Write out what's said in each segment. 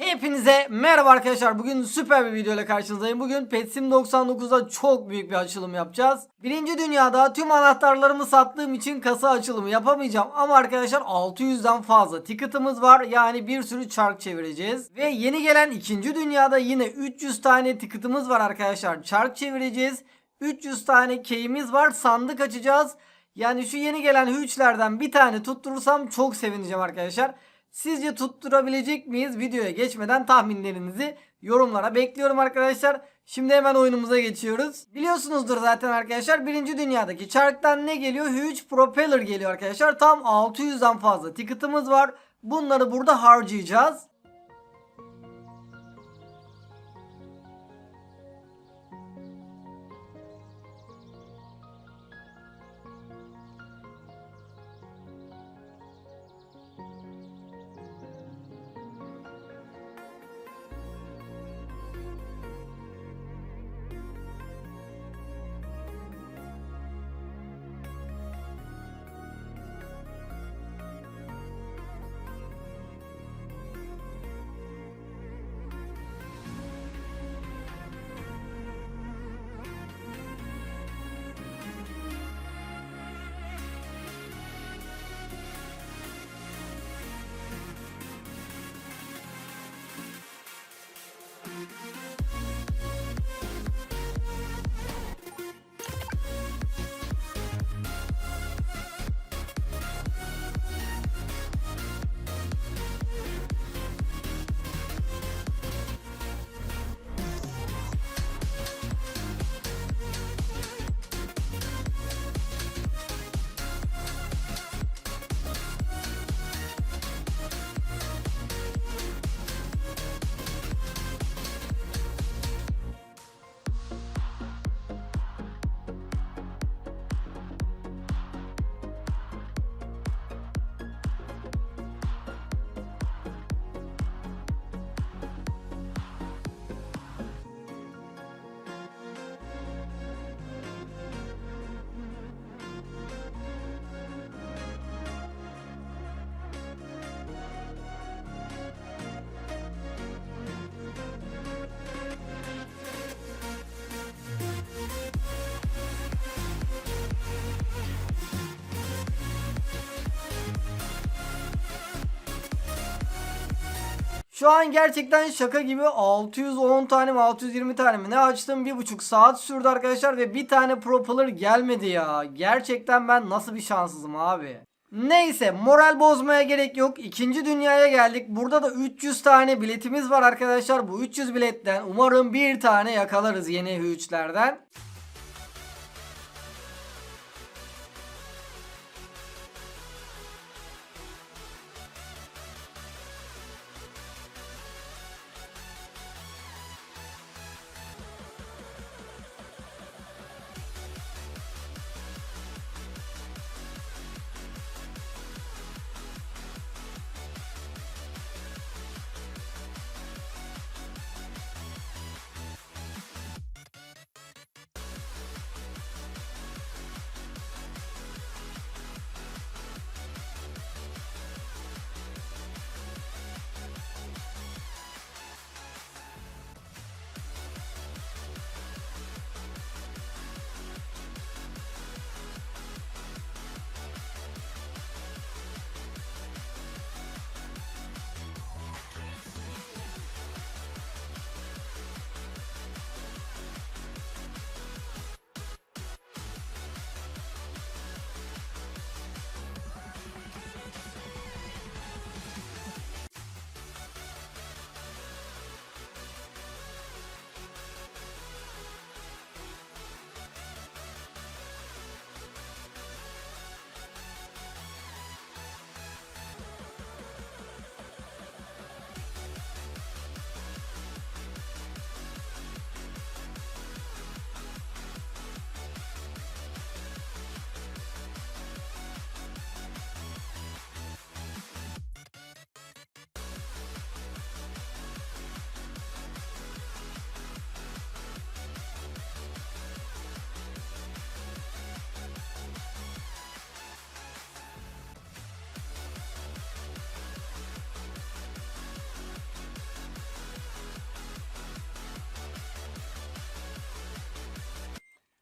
Hepinize merhaba arkadaşlar. Bugün süper bir video ile karşınızdayım. Bugün Petsim 99'da çok büyük bir açılım yapacağız. Birinci dünyada tüm anahtarlarımı sattığım için kasa açılımı yapamayacağım. Ama arkadaşlar 600'den fazla ticket'ımız var. Yani bir sürü çark çevireceğiz. Ve yeni gelen ikinci dünyada yine 300 tane ticket'ımız var arkadaşlar. Çark çevireceğiz. 300 tane keyimiz var. Sandık açacağız. Yani şu yeni gelen hüçlerden bir tane tutturursam çok sevineceğim arkadaşlar. Sizce tutturabilecek miyiz? Videoya geçmeden tahminlerinizi yorumlara bekliyorum arkadaşlar. Şimdi hemen oyunumuza geçiyoruz. Biliyorsunuzdur zaten arkadaşlar. Birinci dünyadaki çarktan ne geliyor? Huge Propeller geliyor arkadaşlar. Tam 600'den fazla ticket'ımız var. Bunları burada harcayacağız. Şu an gerçekten şaka gibi 610 tane mi 620 tane mi ne açtım bir buçuk saat sürdü arkadaşlar ve bir tane propeller gelmedi ya. Gerçekten ben nasıl bir şanssızım abi. Neyse moral bozmaya gerek yok. İkinci dünyaya geldik. Burada da 300 tane biletimiz var arkadaşlar. Bu 300 biletten umarım bir tane yakalarız yeni hüçlerden.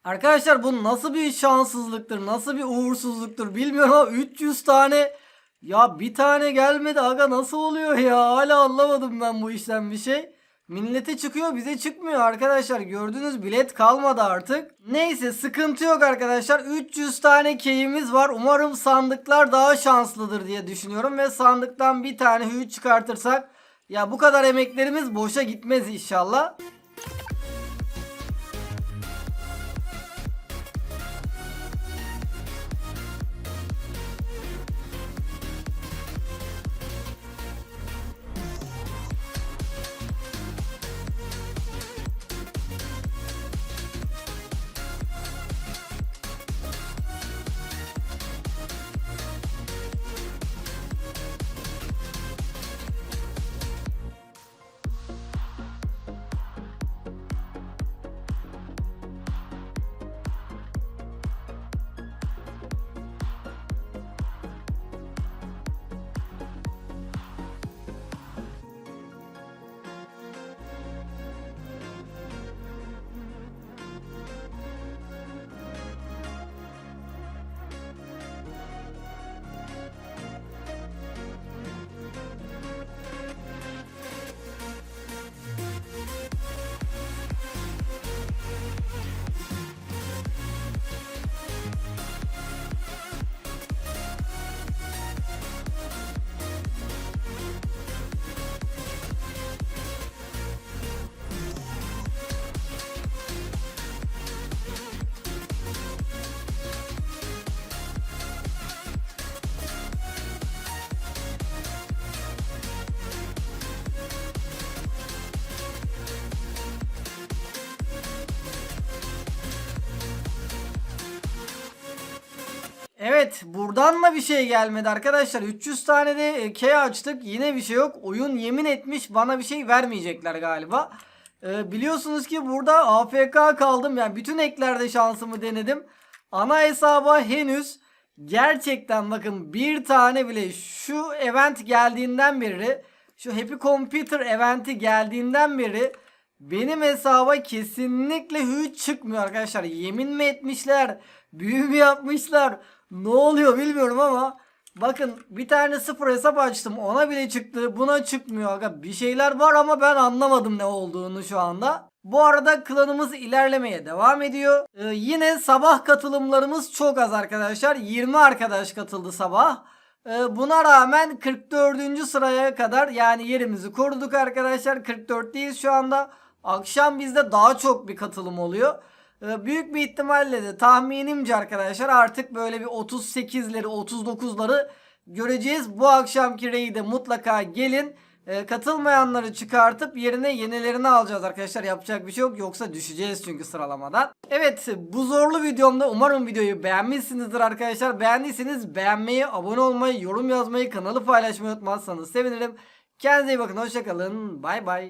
Arkadaşlar bu nasıl bir şanssızlıktır, nasıl bir uğursuzluktur bilmiyorum ama 300 tane ya bir tane gelmedi aga nasıl oluyor ya hala anlamadım ben bu işten bir şey. Millete çıkıyor bize çıkmıyor arkadaşlar gördünüz bilet kalmadı artık. Neyse sıkıntı yok arkadaşlar 300 tane keyimiz var umarım sandıklar daha şanslıdır diye düşünüyorum ve sandıktan bir tane hüyü çıkartırsak ya bu kadar emeklerimiz boşa gitmez inşallah. Evet buradan da bir şey gelmedi arkadaşlar. 300 tane de e, K açtık. Yine bir şey yok. Oyun yemin etmiş bana bir şey vermeyecekler galiba. Ee, biliyorsunuz ki burada AFK kaldım. Yani bütün eklerde şansımı denedim. Ana hesaba henüz gerçekten bakın bir tane bile şu event geldiğinden beri şu Happy Computer eventi geldiğinden beri benim hesaba kesinlikle hiç çıkmıyor arkadaşlar. Yemin mi etmişler? Büyü mü yapmışlar? Ne oluyor bilmiyorum ama bakın bir tane sıfır hesap açtım. Ona bile çıktı. Buna çıkmıyor. Aga bir şeyler var ama ben anlamadım ne olduğunu şu anda. Bu arada klanımız ilerlemeye devam ediyor. Ee, yine sabah katılımlarımız çok az arkadaşlar. 20 arkadaş katıldı sabah. Ee, buna rağmen 44. sıraya kadar yani yerimizi koruduk arkadaşlar. 44'teyiz şu anda. Akşam bizde daha çok bir katılım oluyor. Ee, büyük bir ihtimalle de tahminimce arkadaşlar artık böyle bir 38'leri 39'ları göreceğiz. Bu akşamki raid'e mutlaka gelin. Ee, katılmayanları çıkartıp yerine yenilerini alacağız arkadaşlar. Yapacak bir şey yok. Yoksa düşeceğiz çünkü sıralamadan. Evet bu zorlu videomda umarım videoyu beğenmişsinizdir arkadaşlar. Beğendiyseniz beğenmeyi, abone olmayı, yorum yazmayı, kanalı paylaşmayı unutmazsanız sevinirim. Kendinize iyi bakın. Hoşçakalın. Bay bay.